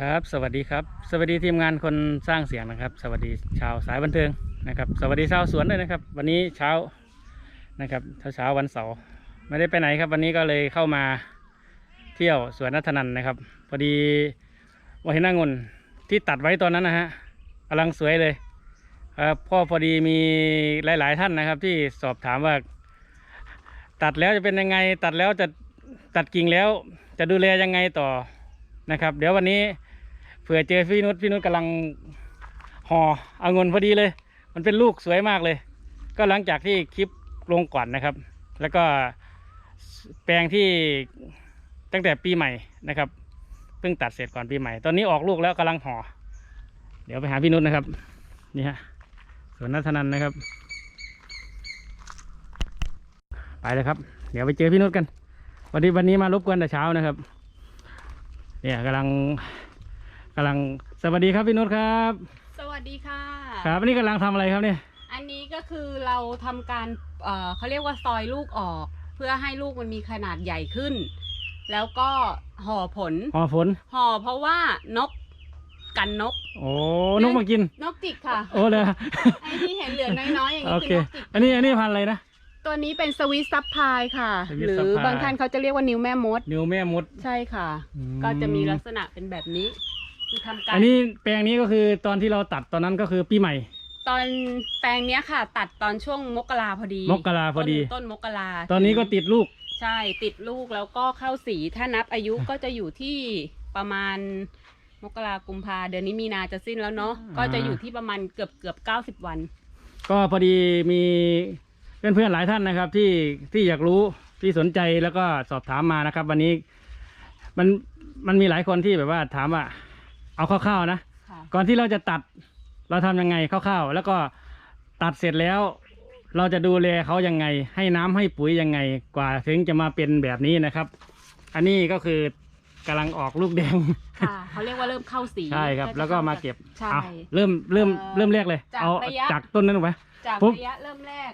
ครับ สวัสดีครับ สวัสดีทีมงานคนสร้างเสียงนะครับ สวัสดีชาวสายบันเทิงนะครับ สวัสดีชาวสวนด้วยนะครับ วันนี้เช้านะครับเช้าเช้าวันเสาร์ไม่ได้ไปไหนครับ วันนี้ก็เลยเข้ามาเที่ยวสวนนัทนันนะครับ พอดีวันเห็นหน้างนที่ตัดไว้ตอนนั้นนะฮะกำลังสวยเลยครับพ่อพอดีมีหลาย ๆ ท่านนะครับ ที่สอบถามว่า ตัดแล้วจะเป็นยังไง ตัดแล้วจะตัดกิ่งแล้ว จะดูแลยังไงต่อ นะครับ เดี๋ยววันนี้เผื่อเจอพี่นุชพี่นุชกำลังห่อเอางนพอดีเลย มันเป็นลูกสวยมากเลย ก็หลังจากที่คลิปลงก่อนนะครับ แล้วก็แปลงที่ตั้งแต่ปีใหม่นะครับเพิ่งตัดเสร็จก่อนปีใหม่ ตอนนี้ออกลูกแล้วกำลังห่อเดี๋ยวไปหาพี่นุชนะครับ นี่ฮะสวนนัทนันนะครับ ไปเลยครับ เดี๋ยวไปเจอพี่นุชกัน วันนี้วันนี้มารบกวนแต่เช้านะครับ เนี่ยกำลังกำลังสวัสดีครับพี่นุชครับ สวัสดีค่ะ ครับวันนี้กำลังทำอะไรครับเนี่ยอันนี้ก็คือเราทำการเอ่อเขาเรียกว่าซอยลูกออก เพื่อให้ลูกมันมีขนาดใหญ่ขึ้น แล้วก็ห่อผลห่อฝนห่อเพราะว่านกกันนก โอ้นกมากินนกจิกค่ะ โอ้เลยไอ้ที่เห็นเหลืองน้อยๆอย่างโอนี้เค คือนกจิกอันนี้อันนี้พันธุ์อะไรนะ ตัวนี้เป็นสวิตซับพายค่ะ Swiss หรือ Sapphire บางท่านเขาจะเรียกว่านิ้วแม่มด นิวแม่มด ใช่ค่ะ อืม ก็จะมีลักษณะเป็นแบบนี้ คือทำการอันนี้แปลงนี้ก็คือตอนที่เราตัดตอนนั้นก็คือปีใหม่ ตอนแปลงเนี้ยค่ะ ตัดตอนช่วงมกราพอดีมกราพอดี ต้นต้นมกราตอนนี้ก็ติดลูก ใช่ติดลูกแล้วก็เข้าสีถ้านับอายุก็จะอยู่ที่ประมาณมกรากุมภาเดือนนี้มีนาจะสิ้นแล้วเนาะอ่าก็จะอยู่ที่ประมาณเกือบเกือบเก้าสิบวัน ก็พอดีมี เพื่อนๆหลายท่านนะครับ ที่ที่อยากรู้ที่สนใจแล้วก็สอบถามมานะครับ วันนี้มันมันมีหลายคนที่แบบว่าถามว่า เอาคร่าวๆนะ ค่ะ ก่อนที่เราจะตัดเราทำยังไงคร่าวๆแล้วก็ตัดเสร็จแล้ว เราจะดูแลเขายังไง ให้น้ำให้ปุ๋ยยังไงกว่าถึงจะมาเป็นแบบนี้นะครับ อันนี้ก็คือกำลังออกลูกแดง ค่ะเขาเรียกว่าเริ่มเข้าสีใช่ครับ จะแล้วก็มาเก็บใช่ เอาเริ่มเริ่มเอ่อเริ่มแรกเลย จากเอาระยะ จากต้นนั้นออกไป จากปุ๊บ ระยะเริ่มแรก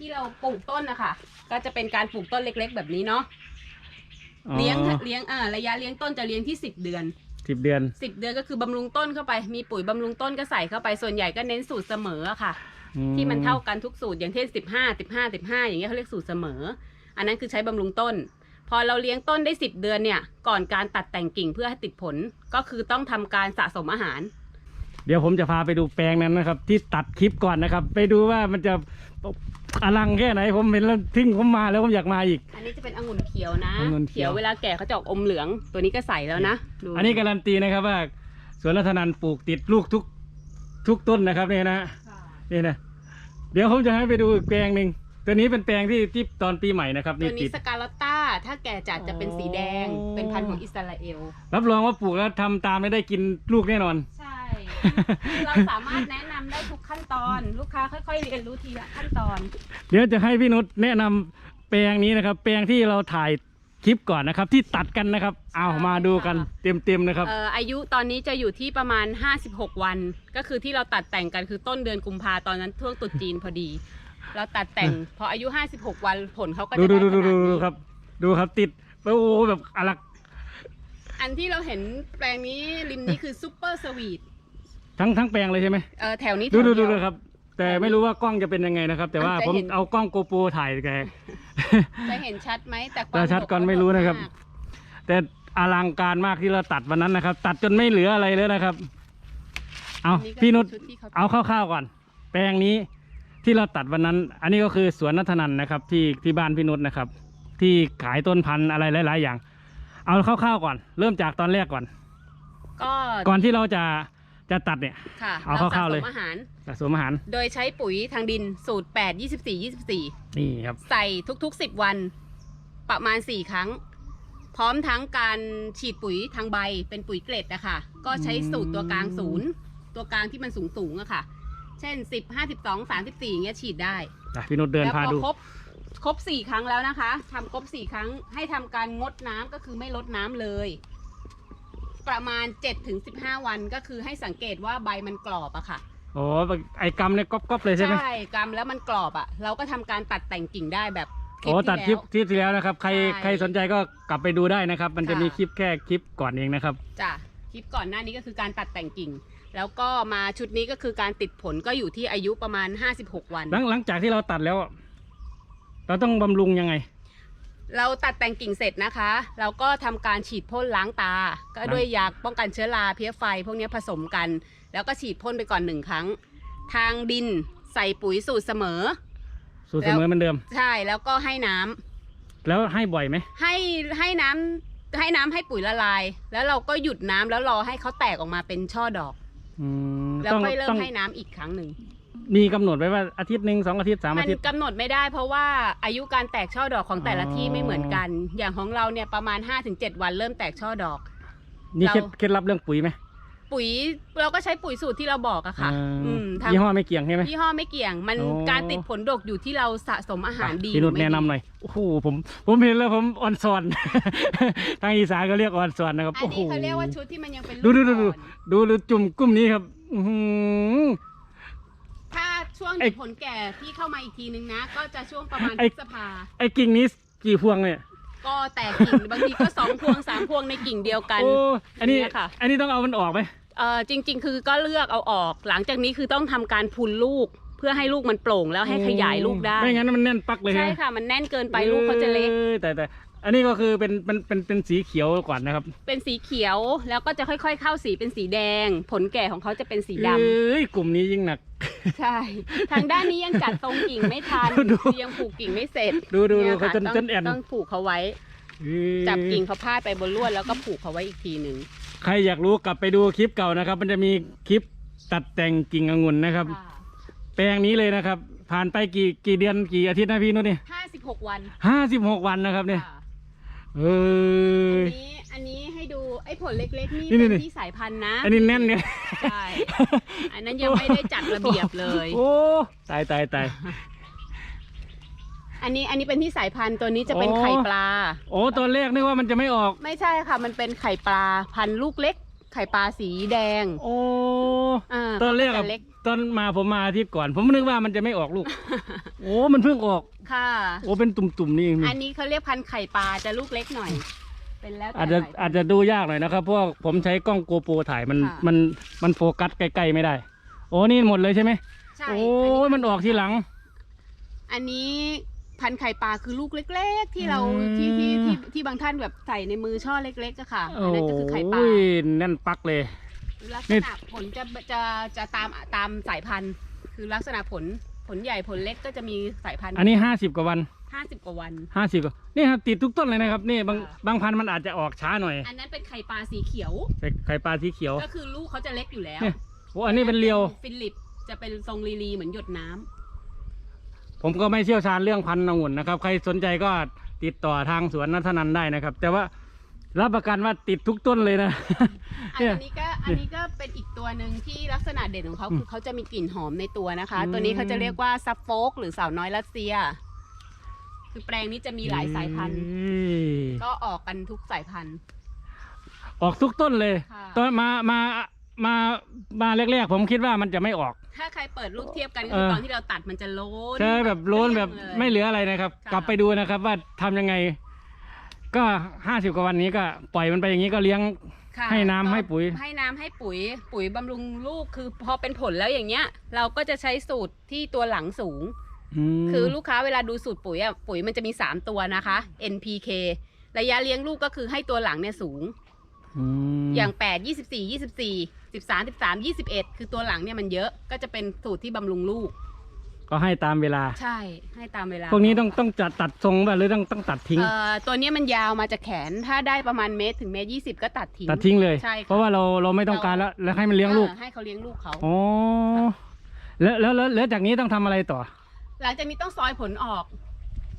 ที่เราปลูกต้นนะคะก็จะเป็นการปลูกต้นเล็ก ๆ แบบนี้เนาะเลี้ยงเลี้ยงอ่าระยะเลี้ยงต้นจะเลี้ยงที่สิบเดือนสิบเดือน สิบเดือนก็คือบำรุงต้นเข้าไป มีปุ๋ยบำรุงต้นก็ใส่เข้าไปส่วนใหญ่ก็เน้นสูตรเสมออะค่ะอืที่มันเท่ากันทุกสูตรอย่างเช่นสิบห้าสิบห้าสิบห้าอย่างเงี้ยเขาเรียกสูตรเสมอ อันนั้นคือใช้บำรุงต้น พอเราเลี้ยงต้นได้สิบเดือนเนี่ย ก่อนการตัดแต่งกิ่งเพื่อให้ติดผลก็คือต้องทำการสะสมอาหาร เดี๋ยวผมจะพาไปดูแปลงนั้นนะครับ ที่ตัดคลิปก่อนนะครับ ไปดูว่ามันจะ อลังแค่ไหนผมเห็นแล้วทิ้งผมมาแล้วผมอยากมาอีก อันนี้จะเป็นองุ่นเขียวนะองุ่นเขียว เวลาแก่เขาจะออกอมเหลือง ตัวนี้ก็ใส่แล้วนะดูอันนี้การันตีนะครับว่าสวนรัตนันปลูกติดลูกทุกทุกต้นนะครับเนี่ยนะค่ะนี่นะเดี๋ยวผมจะให้ไปดูอีกแปลงหนึ่งตัวนี้เป็นแปลงที่ที่ตอนปีใหม่นะครับตัวตินี้ดสกาลอตต้า ถ้าแก่จัดจะเป็นสีแดงอ๋อเป็นพันธุ์ของอิสราเอล รับรองว่าปลูกแล้วทำตามไม่ได้กินลูกแน่นอน ใช่ เราสามารถแนะนำได้ทุกขั้นตอน ลูกค้าค่อยๆเรียนรู้ทีละขั้นตอน เดี๋ยวจะให้พี่นุชแนะนำแปลงนี้นะครับ แปลงที่เราถ่ายคลิปก่อนนะครับ ที่ตัดกันนะครับเอามาดูกันเต็มๆนะครับ เอ่ออายุตอนนี้จะอยู่ที่ประมาณ 56 วัน ก็คือที่เราตัดแต่งกันคือต้นเดือนกุมภาตอนนั้นช่วงตรุษจีนพอดี เราตัดแต่งพออายุ 56 วันผลเขาก็ดูจะดูได้ดูขดูนาดดูนี้ครับ ดูครับติดโอ้โหแบบอลักอันที่เราเห็นแปลงนี้ริมนี้คือซูเปอร์สวีท ทั้งทั้งแปลงเลยใช่ไหมเออแถวนี้ดูแถวดูเดีดูยวดูครับ แต่ไม่รู้ว่ากล้องจะเป็นยังไงนะครับ แต่ว่ามันจะผมเห็นเอากล้องโกโปรถ่ายแกจะเห็นชัดไหมแต่ควาแต่มชัดก่อนไม่รู้นะครับมากแต่อลังการมากที่เราตัดวันนั้นนะครับ ตัดจนไม่เหลืออะไรเลยนะครับ เอาอัก็พี่นุชชุดที่เขาเอาคร่าวๆก่อน แปลงนี้ที่เราตัดวันนั้น อันนี้ก็คือสวนนัทนันนะครับ ที่ที่บ้านพี่นุชนะครับ ที่ขายต้นพันธุ์อะไรหลาย ๆ อย่าง เอาคร่าวๆก่อน เริ่มจากตอนแรกก่อน ก็ก่อนที่เราจะ จะตัดเนี่ย ค่ะเอาเราคร่าวๆเลยสะสมอาหาร สะสมอาหารโดยใช้ปุ๋ยทางดินสูตร 8 24 24 นี่ครับ ใส่ทุกๆ 10 วัน ประมาณ 4 ครั้ง พร้อมทั้งการฉีดปุ๋ยทางใบเป็นปุ๋ยเกล็ดนะคะก็ใช้สูตรตัวกลางศูนย์ตัวกลางที่มันสูงสูงๆอะค่ะ เช่น 10 52 34อย่างเงี้ยฉีดได้อะพี่นุชเดินแล้วพาพอดู ครบครบ 4 ครั้งแล้วนะคะทำครบ 4 ครั้งให้ทำการงดน้ำก็คือไม่ลดน้ำเลย ประมาณ 7-15 วันก็คือให้สังเกตว่าใบมันกรอบอะค่ะ โอ้ไอกำเนี่ยก๊อบๆเลยใช่ไหมกำแล้วมันกรอบอะเราก็ทำการตัดแต่งกิ่งได้แบบคลิโอ้ปตัดคที่ลิปแล้วคลิปที่แล้วนะครับ ใครใช่ใครสนใจก็กลับไปดูได้นะครับ มันจะค่ะ มีคลิปแค่คลิปก่อนเองนะครับ จ้ะคลิปก่อนหน้านี้ก็คือการตัดแต่งกิ่ง แล้วก็มาชุดนี้ก็คือการติดผลก็อยู่ที่อายุประมาณ 56 วัน หลังหลังจากที่เราตัดแล้วอะเราต้องบำรุงยังไง เราตัดแต่งกิ่งเสร็จนะคะ เราก็ทำการฉีดพ่นล้างตา ก็ด้วยยาป้องกันเชื้อราเพี้ยไฟ พวกนี้ผสมกัน แล้วก็ฉีดพ่นไปก่อนหนึ่งครั้ง ทางดินใส่ปุ๋ยสูตรเสมอ สูตรเสมอเหมือนเดิม ใช่แล้วก็ให้น้ำแล้วให้บ่อยไหมให้ให้น้ำให้น้ำให้ปุ๋ยละลาย แล้วเราก็หยุดน้ำแล้วรอให้เขาแตกออกมาเป็นช่อดอก อืมแล้วต้องค่อยเริ่ต้มองให้น้ำอีกครั้งหนึ่ง มีกำหนดไว้ว่าอาทิตย์หนึ่งสองอาทิตย์สามมัอานทิตย์ กำหนดไม่ได้เพราะว่าอายุการแตกช่อดอกของแต่ละอ๋อที่ไม่เหมือนกัน อย่างของเราเนี่ยประมาณ 5-7 วันเริ่มแตกช่อดอก นี่เคล็ดเราเคล็ดลับเรื่องปุ๋ยไหมปุ๋ยเราก็ใช้ปุ๋ยสูตรที่เราบอกอะค่ะอ่าอืมทางยี่ห้อไม่เกี่ยงใช่ไหม ยี่ห้อไม่เกี่ยง มันอ๋อการติดผลดกอยู่ที่เราสะสมอาหารดีพี่นุชหรือแนะไม่นำดีหน่อยโอ้โหผมผมเห็นแล้วผมอ่อนซอน ทางอีสานก็เรียกอ่อนซอนนะครับอันโอ้โหนี้เขาเรียกว่าชุดที่มันยังเป็นดูลูกดูดูดูอ่อนดูดูจุ่มกุ้มนี้ครับอื้อหือถ้า ช่วงไอ้ผลแก่ที่เข้ามาอีกทีนึงนะ ก็จะช่วงประมาณไอ้ พฤษภา ไอ้กิ่งนี้กี่พวงเนี่ยก็แตกกิ่ง บางทีก็สองพวงสามพวงในกิ่งเดียวกัน โอ้อันนี้เนี่ยค่ะ อันนี้ต้องเอามันออกไหมเออจริง ๆ คือก็เลือกเอาออก หลังจากนี้คือต้องทำการพุนลูก เพื่อให้ลูกมันโปร่งแล้วให้ขยายลูกได้ ไม่งั้นมันแน่นปักเลยใช่ไหมค่ะ มันแน่นเกินไปลูกเขาจะเล็ก ออแต่แต่อันนี้ก็คือเป็นเป็นเป็นเป็นสีเขียวก่อนนะครับเป็นสีเขียวแล้วก็จะค่อยๆ เข้าสีเป็นสีแดง ผลแก่ของเขาจะเป็นสีดำเอ้ยกลุ่มนี้ยิ่งหนัก ใช่ ทางด้านนี้ยังจัดทรงกิ่งไม่ทันดูยังผูกกิ่งไม่เสร็จดูดูดูนี่ยเขาค่ะจนต้องจนแอนต้องผูกเขาไว้เอ้ยจับกิ่งเขาพาดไปบนลวดแล้วก็ผูกเขาไว้อีกทีหนึ่งใครอยากรู้กลับไปดูคลิปเก่านะครับ มันจะมีคลิปตัดแต่งกิ่งองุ่นนะครับ แปลงนี้เลยนะครับ ผ่านไปกี่กี่เดือนกี่อาทิตย์นะพี่นุชนี่ห้าสิบหกวันห้าสิบหกวันนะครับเนี่ยค่ะเออัอนนี้ อันนี้ให้ดูไอ้ผลเล็กๆนี่นี่เป็นนี่ ที่สายพันธุ์นะอันนี้แน่นเนี่ย ใช่อันนั้นยังไม่ได้จัดระเบียบเลย โอ้ตายตายตาย อันนี้อันนี้เป็นที่สายพันธุ์ตัวนี้จะเป็นอ๋อ ไข่ปลา โอ้ตอนแรกนึกว่ามันจะไม่ออก ไม่ใช่ค่ะ มันเป็นไข่ปลาพันธุ์ลูกเล็ก ไข่ปลาสีแดงโอ้อ่าตอนแรกเขาอะจะเล็กตอนมาผมมาอาทิตย์ก่อน ผมนึกว่ามันจะไม่ออกลูก โอ้มันเพิ่งออก ค่ะ โอ้เป็นตุ่มๆนี่เองอันนี้เขาเรียกพันธุ์ไข่ปลาจะลูกเล็กหน่อย เป็นแล้วแต่อาจจะสายพันธุ์อาจจะดูยากหน่อยนะครับเพราะว่าผมใช้กล้องโกโปรถ่ายมันค่ะ มันมันโฟกัสใกล้ๆไม่ได้ โอ้นี่หมดเลยใช่ไหมใช่โอ้ยมันออกทีหลัง อันนี้พันธุ์ไข่ปลาคือลูกเล็ก ๆ ที่เราอืม ที่ที่ที่ที่บางท่านแบบใส่ในมือช่อเล็กๆอะค่ะอันนั้นก็คือไข่ปลาโอ้ยแน่นปักเลย ลักษนี่ ณะผลจะจะจะตามตามสายพันธุ์ คือลักษณะผลผลใหญ่ผลเล็กก็จะมีสายพันธุ์อันนี้ห้าสิบกว่าวัน ห้าสิบกว่าวัน ห้าสิบกว่านี่ครับติดทุกต้นเลยนะครับนี่บางค่ะบางพันธุ์มันอาจจะออกช้าหน่อยอันนั้นเป็นไข่ปลาสีเขียวแต่ไข่ปลาสีเขียว ก็คือลูกเขาจะเล็กอยู่แล้วเนี่ยโอ้อันนี้เป็นเรียว ฟิลิปจะเป็นทรงลีลีเหมือนหยดน้ำผมก็ไม่เชี่ยวชาญเรื่องพันธุ์องุ่นนะครับ ใครสนใจก็ติดต่อทางสวนนัทนันได้นะครับ แต่ว่ารับประกันว่าติดทุกต้นเลยนะเนี่ยอันนี้ก็อันนี้ก็เป็นอีกตัวหนึ่งที่ลักษณะเด่นของเขาอืมคือเขาจะมีกลิ่นหอมในตัวนะคะอืมตัวนี้เขาจะเรียกว่าซับโฟกหรือสาวน้อยรัสเซีย คือแปลงนี้จะมีหลายสายพันธุ์เอ้ยก็ออกกันทุกสายพันธุ์ ออกทุกต้นเลยค่ะ ตอนมามามามาแรกๆ ผมคิดว่ามันจะไม่ออก ถ้าใครเปิดรูปเทียบกันก็เอคืออ ตอนที่เราตัดมันจะโล้น ใช่แบบโล้นแบบเกลี้ยงเลยไม่เหลืออะไรนะครับ ค่ะ กลับไปดูนะครับ ว่าทำยังไง ก็ห้าสิบกว่าวันนี้ก็ปล่อยมันไปอย่างนี้ก็เลี้ยง ค่ะให้น้ำก็ให้ปุ๋ย ให้น้ำให้ปุ๋ย ปุ๋ยบำรุงลูกคือพอเป็นผลแล้วอย่างเงี้ย เราก็จะใช้สูตรที่ตัวหลังสูง มคือลูกค้าเวลาดูสูตรปุ๋ยอะปุ๋ยมันจะมี 3 ตัวนะคะ NPK ระยะเลี้ยงลูกก็คือให้ตัวหลังเนี่ยสูงมอย่าง8 24 24 13 13 21 คือตัวหลังเนี่ยมันเยอะก็จะเป็นสูตรที่บำรุงลูก ก็ให้ตามเวลา ใช่ให้ตามเวลาพวกนี้ต้องต้องจัดตัดทรงป่ะหรือต้องต้องตัดทิ้ง เอ่อตัวเนี้ยมันยาวมาจากแขนถ้าได้ประมาณเมตรถึงเมตรยี่สิบก็ตัดทิ้ง ตัดทิ้งเลย ใช่ค่ะ เพราะว่าเราเราไม่ต้องการแล้วแล้วให้มันเลี้ยงลูกออให้เขาเลี้ยงลูกเขา อ๋อแล้วแล้วแล้วแล้วจากนี้ต้องทำอะไรต่อ หลังจากนี้ต้องซอยผลออก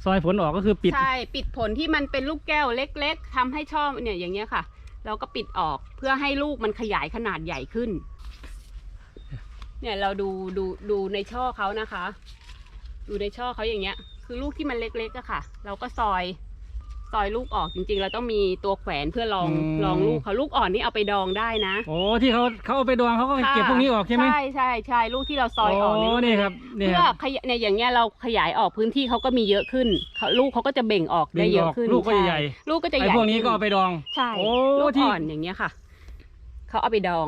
ซอยผลออกก็คือปิด ใช่ ปิดผลที่มันเป็นลูกแก้วเล็ก ๆทำให้ช่อเนี่ยอย่างเงี้ยค่ะ เราก็ปิดออกเพื่อให้ลูกมันขยายขนาดใหญ่ขึ้น เนี่ยเราดูดูดูในช่อเขานะคะ ดูในช่อเขาอย่างเงี้ย คือลูกที่มันเล็กๆอะค่ะ เราก็ซอย ซอยลูกออกจริงๆ เราต้องมีตัวแขวนเพื่อรองอืมรองลูกเขาลูกอ่อนนี่เอาไปดองได้นะ โอ้ที่เขาเขาเอาไปดองเขาก็เก็บพวกนี้ออกใช่ไหมใช่ใช่ใช่ลูกที่เราซอยออกโอ้เยลูกนี่ครับนี่เพื่คอรับขยายเนี่ยอย่างเงี้ยเราขยายออกพื้นที่เขาก็มีเยอะขึ้นเขาลูกเขาก็จะเบ่งออกได้เยอะขึ้นลูกก็จะช่ใหญ่ลูกก็จะใหไอ้ญ่พวกนี้ก็ขึ้เอาไปดอง ใช่โอ้ลูกที่ อ่อนอย่างเงี้ยค่ะเขาเอาไปดอง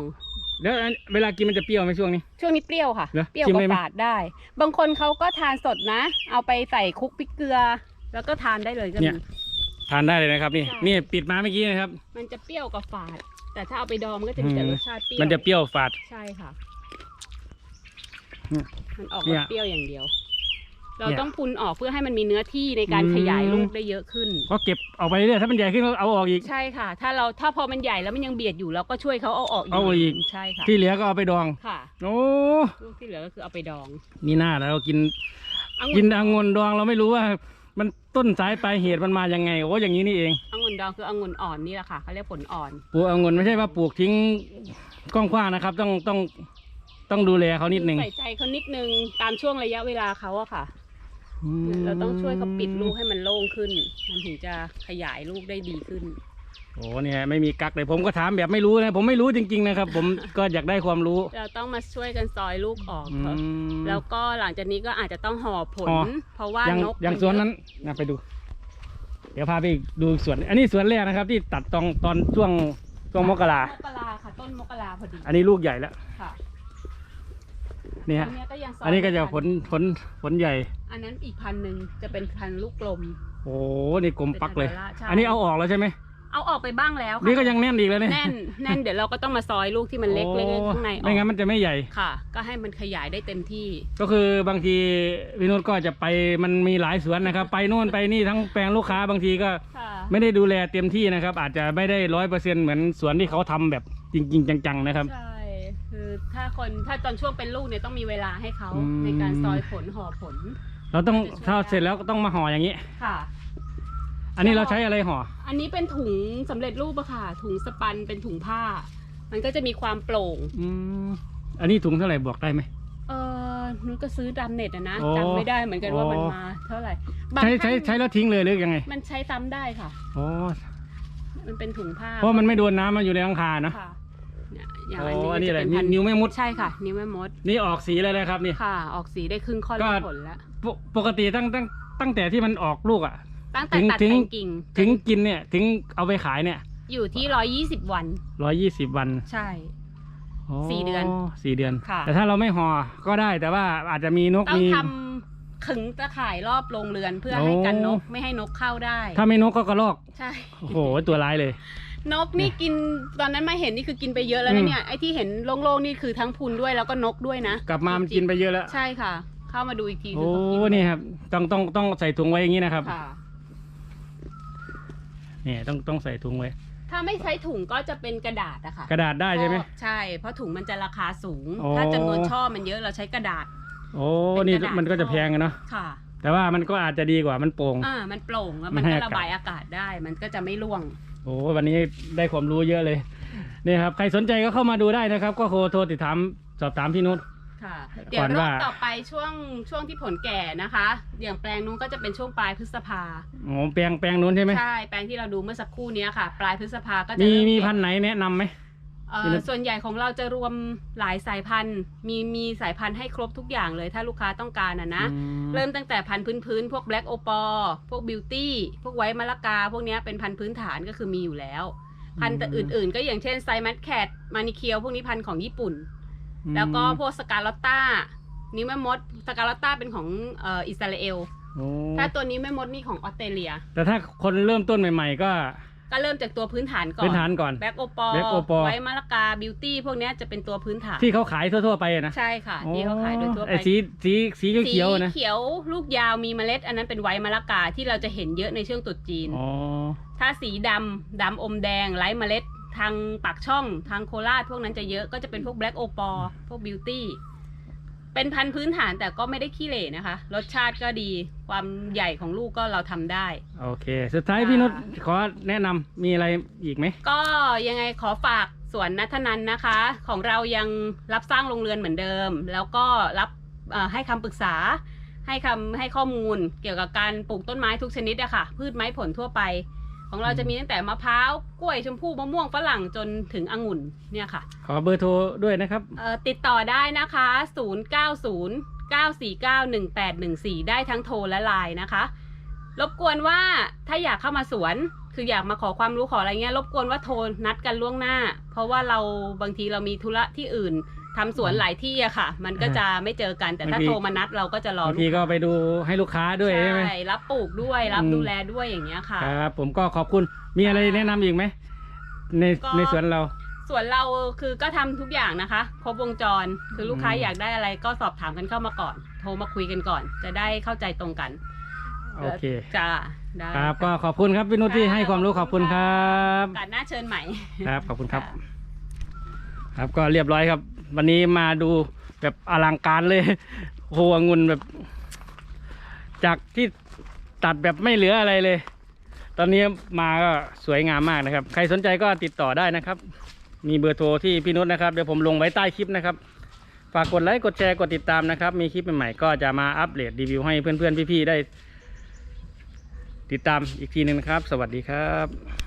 แล้วอันเวลากินมันจะเปรี้ยวไหมช่วงนี้ ช่วงนี้เปรี้ยวค่ะ เหรอเปรี้ยวชิมกับได้ไหม ฝาดได้ บางคนเขาก็ทานสดนะ เอาไปใส่คลุกพริกเกลือ แล้วก็ทานได้เลยก็เนี่มีย ทานได้เลยนะครับ นี่ใช่นี่ปิดมาเมื่อกี้นะครับ มันจะเปรี้ยวกับฝาด แต่ถ้าเอาไปดองมันก็จะมีแต่อืมรสชาติเปรี้ยวมันจะเปรี้ยวฝาดใช่ค่ะเนี่ยมันออกเนี่มายเปรี้ยวอย่างเดียว เราเนี่ยต้องพุนออกเพื่อให้มันมีเนื้อที่ในการอืมขยายลูกได้เยอะขึ้นเพราะเก็บออกไปเรื่อยๆถ้ามันใหญ่ขึ้นก็เอาออกอีกใช่ค่ะ ถ้าเราถ้าพอมันใหญ่แล้วมันยังเบียดอยู่เราก็ช่วยเขาเอาออกเอาอีกใช่ค่ะที่เหลือก็เอาไปดองค่ะโอ้ลูกที่เหลือก็คือเอาไปดอง มีหน้าแล้วเรากินองุ่กินองุ่นดองเราไม่รู้ว่า มันต้นสายปลายเหตุมันมายังไงโอ้อย่างนี้นี่เององุ่นดองคือองุ่นอ่อนนี่แหละค่ะเขาเรียกผลอ่อน ปลูกองุ่นไม่ใช่ว่าปลูกทิ้งกว้างๆนะครับ ต้องต้องต้องดูแลเขานิดนึงใส่ใจเขานิดนึงตามช่วงระยะเวลาเขาอะค่ะอืมเราต้องช่วยเขาปิดลูกให้มันโล่งขึ้น มันถึงจะขยายลูกได้ดีขึ้น โอ้เนี่ยไม่มีกักเลยผมก็ถามแบบไม่รู้นะ ผมไม่รู้จริง ๆ นะครับ ผมก็อยากได้ความรู้ เราต้องมาช่วยกันซอยลูกออกอืค่ะมแล้วก็หลังจากนี้ก็อาจจะต้องห่อผล ห่อ เพราะว่าอย่างนกอย่างมัสวนนั้นนะไปดู เดี๋ยวพาไปดูสวน อันนี้สวนแรกนะครับ ที่ตัดตอนตอนช่วงช่วงมกรามกราค่ะ ต้นมกราพอดีอันนี้ลูกใหญ่แล้วค่ะนี่อัฮะนเนี้ยก็ยังซอยอันนี้ก็จะไม่ทัผลผลผลใหญ่ อันนั้นอีกพันหนึ่งจะเป็นพันลูกกลม โอ้นี่กลมปักเลย เป็นอันละใช่ อันนี้เอาออกแล้วใช่ไหม เอาออกไปบ้างแล้วค่ะนี่ก็ยังแน่นอีกแล้วเนี่ยแน่นแน่นเดี๋ยวเราก็ต้องมาซอยลูกที่มันเล็กเล็กโอ้ข้างในออกไม่งั้นมันจะไม่ใหญ่ ค่ะ ก็ให้มันขยายได้เต็มที่ ก็คือบางทีวินุชก็จะไปมันมีหลายสวนนะครับ ไปนู่นไปนี่ทั้งแปลงลูกค้าบางทีก็ ค่ะ ไม่ได้ดูแลเต็มที่นะครับ อาจจะไม่ได้ร้อยเปอร์เซ็นเหมือนสวนที่เขาทำแบบจริง ๆ จังๆนะครับ ใช่ คือถ้าคนถ้าตอนช่วงเป็นลูกเนี่ยต้องมีเวลาให้เขาอืม ในการซอยผลห่อผล เราต้องจะช่วยถ้าได้เสร็จแล้วก็ต้องมาห่ออย่างนี้ ค่ะ อันนี้เราใช้อะไรห่อ อันนี้เป็นถุงสำเร็จรูปอะค่ะ ถุงสปันเป็นถุงผ้า มันก็จะมีความโปร่ง อืมอันนี้ถุงเท่าไหร่บอกได้ไหม เออนุ้นก็ซื้อตามเน็ตอะนะโอ้จำไม่ได้เหมือนกันว่ามันโอ้ มาเท่าไหร่บางใช้ใช้ท่านใช้แล้วทิ้งเลยหรือยังไง มันใช้ซ้ำได้ค่ะ อ๋อ มันเป็นถุงผ้าเพราะมันไม่โดนน้ำมันอยู่ในหลังคานะ ค่ะเนี่ยอย่างอ๋อันออันนี้นี้ก็อะไรจะเป็นพันนิ้วแม่มด ใช่ค่ะ นิ้วแม่มดนี่ออกสีเลยนะครับนี่ ค่ะ ออกสีได้ครึ่งข้อนก็ลูกผลแล้วปกปกติตั้งตั้งตั้งแต่ที่มันออกลูกอะ ตั้งแต่ถึงตัดถึงแต่งกิ่งถึงกินเนี่ย ถึงเอาไปขายเนี่ยอยู่ที่ร้อยยี่สิบวัน ร้อยยี่สิบวันใช่อ๋อสี่เดือนสี่เดือน ค่ะ แต่ถ้าเราไม่ห่อก็ได้แต่ว่าอาจจะมีนกต้องมี ทำขึงตะข่ายรอบโรงเรือนเพื่อให้กันนกไม่ให้นกเข้าได้ ถ้าไม่นกก็กระรอกใช่ โอ้โหตัวร้ายเลย นกนี่กินตอนนั้นมาเห็นนี่คือกินไปเยอะแล้วอืนะม เนี่ยไอ้ที่เห็นโล่งๆนี่คือทั้งพุนด้วยแล้วก็นกด้วยนะกลับมามันกินไปเยอะแล้ว ใช่ค่ะ เข้ามาดูอีกทีโอ้คือเขากินนี่ครับต้องต้องต้องใส่ถุงไว้อย่างนี้นะครับ ค่ะ นี่ต้องต้องใส่ถุงไว้ ถ้าไม่ใช้ถุงก็จะเป็นกระดาษอะค่ะกระดาษได้ใช่ไหมเพราะใช่ เพราะถุงมันจะราคาสูง อ๋อ ถ้าจำนวนช่อมันเยอะเราใช้กระดาษ โอ้เป็นนี่กระดาษ มันก็จะแพงอะเนาะค่ะ แต่ว่ามันก็อาจจะดีกว่ามันโปร่ง อ่า มันโปร่งแล้วมัมันนให้ก็อากาศระบายอากาศได้ มันก็จะไม่ร่วง โอ้วันนี้ได้ความรู้เยอะเลย นี่ครับ ใครสนใจก็เข้ามาดูได้นะครับ ก็โทรโทรติดตามสอบถามพี่นุช ค่ะก่อนเดี๋ยวรอบว่าต่อไปช่วงช่วงที่ผลแก่นะคะ อย่างแปลงนู้นก็จะเป็นช่วงปลายพฤษภา โอ้แปลงแปลงนู้นใช่ไหมใช่ แปลงที่เราดูเมื่อสักครู่เนี้ยค่ะ ปลายพฤษภาก็จะมีเริ่มีเก็บพันธุ์ไหนแนะนำไหม เอ่อมีส่วนใหญ่ของเราจะรวมหลายสายพันธุ์ มีมีสายพันธุ์ให้ครบทุกอย่างเลยถ้าลูกค้าต้องการอะนะ อืมเริ่มตั้งแต่พันธุ์พื้นๆพวก Black o p a พวก Beauty พวกไวท์มะละกา พวกเนี้ยเป็นพันธุ์พื้นฐานก็คือมีอยู่แล้ว พันธุ์แต่อื่นๆ ก็อย่างเช่นไซมัสแคทมานิเคียวพวกนี้พันธุ์ของญี่ปุ่น แล้วก็พวกสกาลอตตานิ้วแม่มดสกาลอตตาเป็นของเอ่ออิสราเอล โอ้ถ้าตัวนี้แม่มดนี่ของออสเตรเลีย แต่ถ้าคนเริ่มต้นใหม่ ๆ ก็ก็เริ่มจากตัวพื้นฐานก่อนพื้นฐานก่อน แบ็กโอปอ Black Opal ไวท์มะละกา Beauty พวกเนี้ยจะเป็นตัวพื้นฐาน ที่เขาขายทั่วๆไปอะนะใช่ค่ะ ที่เขาขายโดยทั่วไอ้ไปสีสีสีเขียวๆนะสีเขียวลูกยาวมีเมล็ด อันนั้นเป็นไวท์มะละกาที่เราจะเห็นเยอะในช่วงตรุษจีน อ๋อ ถ้าสีดำดำอมแดงไร้เมล็ด ทางปากช่องทางโคราชพวกนั้นจะเยอะก็จะเป็นพวกแบล็กโอปอพวกบิวตี้เป็นพันธุ์พื้นฐานแต่ก็ไม่ได้ขี้เหร่นะคะ รสชาติก็ดีความใหญ่ของลูกก็เราทำได้ โอเค สุดท้ายค่ะพี่นุชขอแนะนำมีอะไรอีกไหม ก็ยังไงขอฝากสวนนัทนันนะคะ ของเรายังรับสร้างโรงเรือนเหมือนเดิม แล้วก็รับเอ่อให้คำปรึกษา ให้คำให้ข้อมูลเกี่ยวกับการปลูกต้นไม้ทุกชนิดอะค่ะ พืชไม้ผลทั่วไป ของเราจะมีตั้งแต่มะพร้าวกล้วยชมพู่มะม่วงฝรั่งจนถึงองุ่นเนี่ยค่ะ ขอเบอร์โทรด้วยนะครับเอ่อติดต่อได้นะคะ 090 949 1814 ได้ทั้งโทรและไลน์นะคะ รบกวนว่าถ้าอยากเข้ามาสวนคืออยากมาขอความรู้ขออะไรเงี้ยรบกวนว่าโทรนัดกันล่วงหน้า เพราะว่าเราบางทีเรามีธุระที่อื่น ทำสวนหลายที่อะค่ะ มันก็จะไม่เจอกันแต่ถ้าบางทีโทรมานัดเราก็จะรอบางทีก็ไปดูให้ลูกค้าด้วยใช่ไหม ใช่รับปลูกด้วยรับอืม ดูแลด้วยอย่างเงี้ยค่ะ ครับ ผมก็ขอบคุณมีอะไรแนะนำอีกไหมในก็ ในสวนเรา ส่วนเราคือก็ทำทุกอย่างนะคะ ครบวงจรคือลูกค้าอืม อยากได้อะไรก็สอบถามกันเข้ามาก่อน โทรมาคุยกันก่อน จะได้เข้าใจตรงกันโอเค จ้าได้ครับ ก็ขอบคุณครับพี่นุชที่ให้ความรู้ขอบคุณครับการหน้าเชิญใหม่ ครับ ขอบคุณครับ ค่ะ ครับก็เรียบร้อยครับ วันนี้มาดูแบบอลังการเลยโหองุ่นแบบ จากที่ตัดแบบไม่เหลืออะไรเลย ตอนนี้มาก็สวยงามมากนะครับ ใครสนใจก็ติดต่อได้นะครับ มีเบอร์โทรที่พี่นุชนะครับ เดี๋ยวผมลงไว้ใต้คลิปนะครับ ฝากกดไลค์กดแชร์กดติดตามนะครับ มีคลิปใหม่ๆก็จะมาอัปเดตรีวิวให้เพื่อนๆพี่ๆได้ ติดตามอีกทีหนึ่งนะครับ สวัสดีครับ